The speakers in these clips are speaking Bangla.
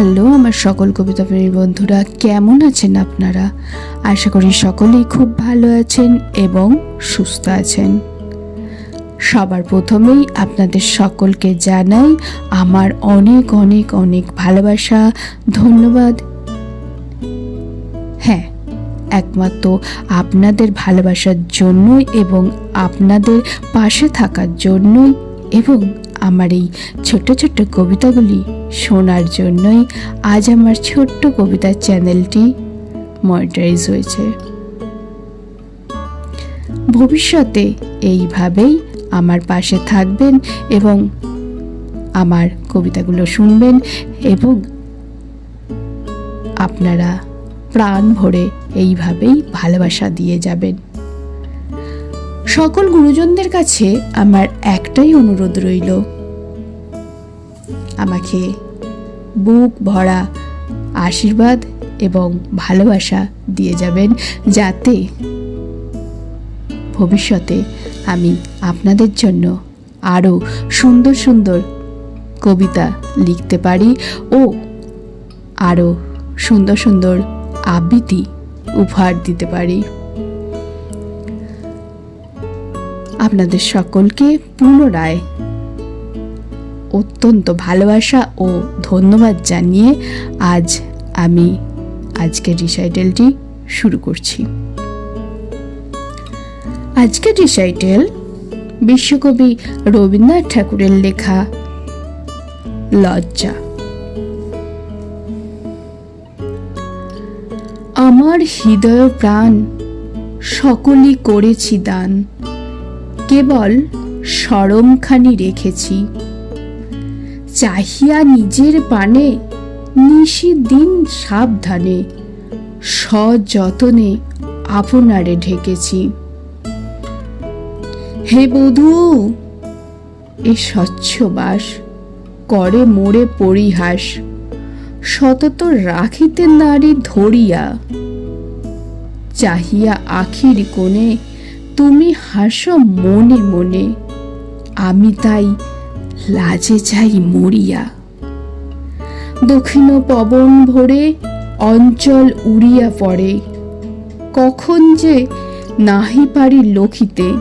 হ্যালো, আমার সকল কবিতা প্রেমী বন্ধুরা, কেমন আছেন আপনারা? আশা করি সকলেই খুব ভালো আছেন এবং সুস্থ আছেন। সবার প্রথমেই আপনাদের সকলকে জানাই আমার অনেক অনেক অনেক ভালোবাসা, ধন্যবাদ। হ্যাঁ একমাত্র আপনাদের ভালোবাসার জন্যই এবং আপনাদের পাশে থাকার জন্যই এবং আমার এই ছোট্ট ছোট্ট কবিতাগুলি শোনার জন্যই আজ আমার ছোট্ট কবিতার চ্যানেলটি মনিটাইজ হয়েছে। ভবিষ্যতে এইভাবেই আমার পাশে থাকবেন এবং আমার কবিতাগুলো শুনবেন এবং আপনারা প্রাণ ভরে এইভাবেই ভালোবাসা দিয়ে যাবেন। সকল গুরুজনদের কাছে আমার একটাই অনুরোধ রইল। আমাকে বুক ভরা আশীর্বাদ এবং ভালোবাসা দিয়ে যাবেন যাতে ভবিষ্যতে আমি আপনাদের জন্য আরও সুন্দর সুন্দর কবিতা লিখতে পারি ও আরও সুন্দর সুন্দর আবৃত্তি উপহার দিতে পারি। আপনাদের সকলকে পুনরায় অত্যন্ত ভালোবাসা ও ধন্যবাদ জানিয়ে আজ আমি আজকের রিসাইটেলটি শুরু করছি। আজকের রিসাইটেল বিশ্বকবি রবীন্দ্রনাথ ঠাকুরের লেখা লজ্জা। আমার হৃদয় প্রাণ সকলই করেছি দান। কেবল সরমখানি রেখেছি। চাহিয়া নিজের পানে নিশি দিন সাবধানে, সযতনে আপনারে ঢেকেছি। হে বধূ, এ স্বচ্ছ বাস, করে মোড়ে পরিহাস, সতত রাখিতে নারী ধরিয়া, চাহিয়া আখির কোণে তুমি হাসো মনে মনে। আমি তাই লাজে যাই মরিয়া। দক্ষিণ পবন ভরে অঞ্চল উড়িয়া পড়ে। কখন যে নাহি পারি লখিতে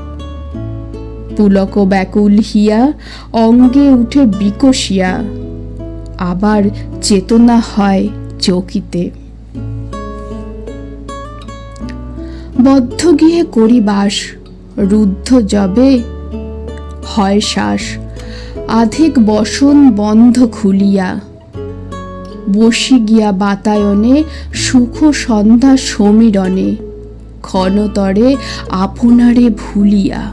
পুলক ব্যাকুল হিয়া অঙ্গে উঠে বিকশিয়া। আবার চেতনা হয় চকিতে। বদ্ধ গিয়ে করি বাস রুদ্ধ জবে হয় শ্বাস। আধিক বসন বন্ধ খুলিয়া, বসি গিয়া বাতায়নে, সুখ সন্ধ্যা সমীরণে, ক্ষণতরে আপনারে ভুলিয়া।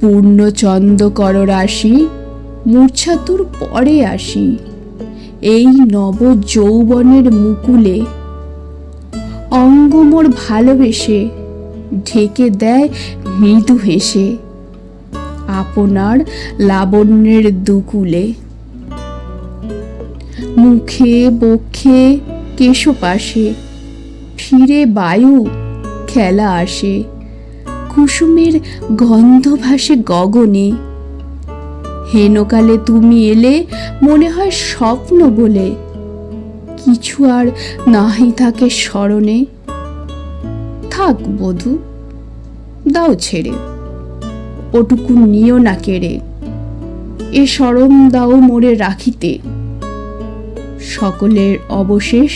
পূর্ণচন্দ কর রাশি মূর্ছাতুর পরে আসি। এই নব যৌবনের মুকুলে অঙ্গমোর ভালোবেসে, ঢেকে দেয় মৃদু হেসে। আপনার লাবণ্যের দুকুলে। মুখে বক্ষে কেশপাশে, ফিরে বায়ু খেলা আসে। কুসুমের গন্ধ ভাসে গগনে। হেনকালে তুমি এলে মনে হয় স্বপ্ন বলে। কিছু আর নাহি থাকে স্মরণে। থাক বধু, দাও ছেড়ে, ওটুকু নিও না কেড়ে, এ সরম দাও মোড়ে রাখিতে। সকলের অবশেষ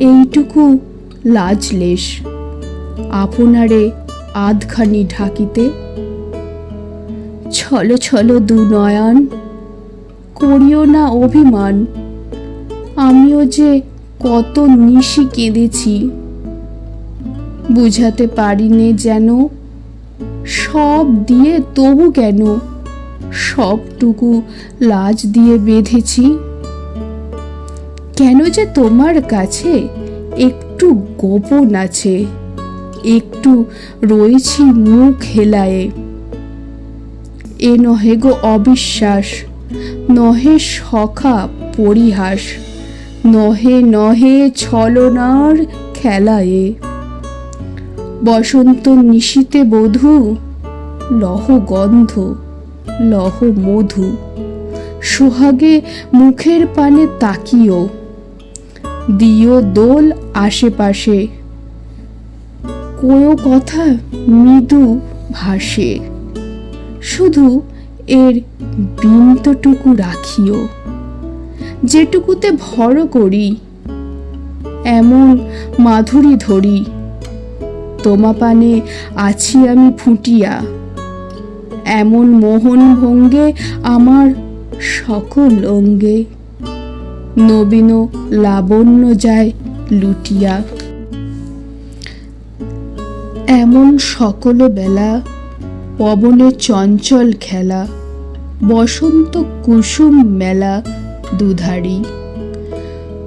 এইটুকু লাজলেশ আপনারে আধখানি ঢাকিতে। ছল ছল দু নয়ন করিও না অভিমান আমিও যে কত নিশি কেঁদেছি। বুঝাতে পারিনে যেন সব দিয়ে তবু কেন সবটুকু লাজ দিয়ে বেঁধেছি? কেন যে তোমার কাছে একটু গোপন আছে, একটু রয়েছি মুখ হেলায়ে। এ নহে গো অবিশ্বাস, নহে সখা পরিহাস। নহে নহে ছলনার খেলায়ে। বসন্ত নিশীতে বধূ, লহ গন্ধ, লহ মধু। সোহাগে মুখের পানে তাকিও দিও দোল আশেপাশে। কোনো কথা মৃদু ভাসে, শুধু এর বিন্তটুকু রাখিও যেটুকুতে ভর করি, এমন মাধুরী ধরি। তোমা পানে আছি আমি ফুটিয়া, এমন মোহন ভঙ্গে আমার সকল অঙ্গে। নবীন লাবণ্য যায় লুটিয়া। এমন সকল বেলা, পবনে চঞ্চল খেলা, বসন্ত কুসুম মেলা দুধারি।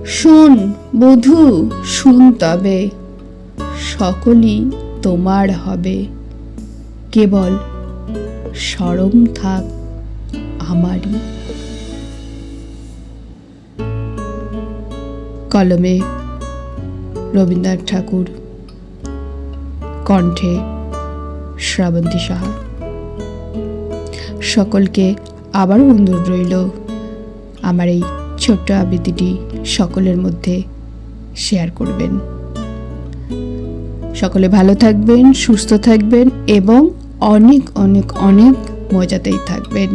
শোন বধু, শুন তবে, সকলই তোমার হবে। কেবল সরম থাক আমারই। কলমে রবীন্দ্রনাথ ঠাকুর, কণ্ঠে শ্রাবন্তী সাহা। সকলকে আবারও অনুরোধ রইল আমার এই ছোট্ট আবৃত্তিটি সকলের মধ্যে শেয়ার করবেন। সকলে ভালো থাকবেন, সুস্থ থাকবেন এবং অনেক অনেক অনেক মজাতেই থাকবেন।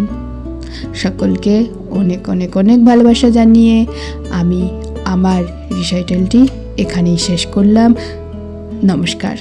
সকলকে অনেক অনেক অনেক ভালোবাসা জানিয়ে আমি আমার রিসাইটেলটি এখানেই শেষ করলাম। নমস্কার।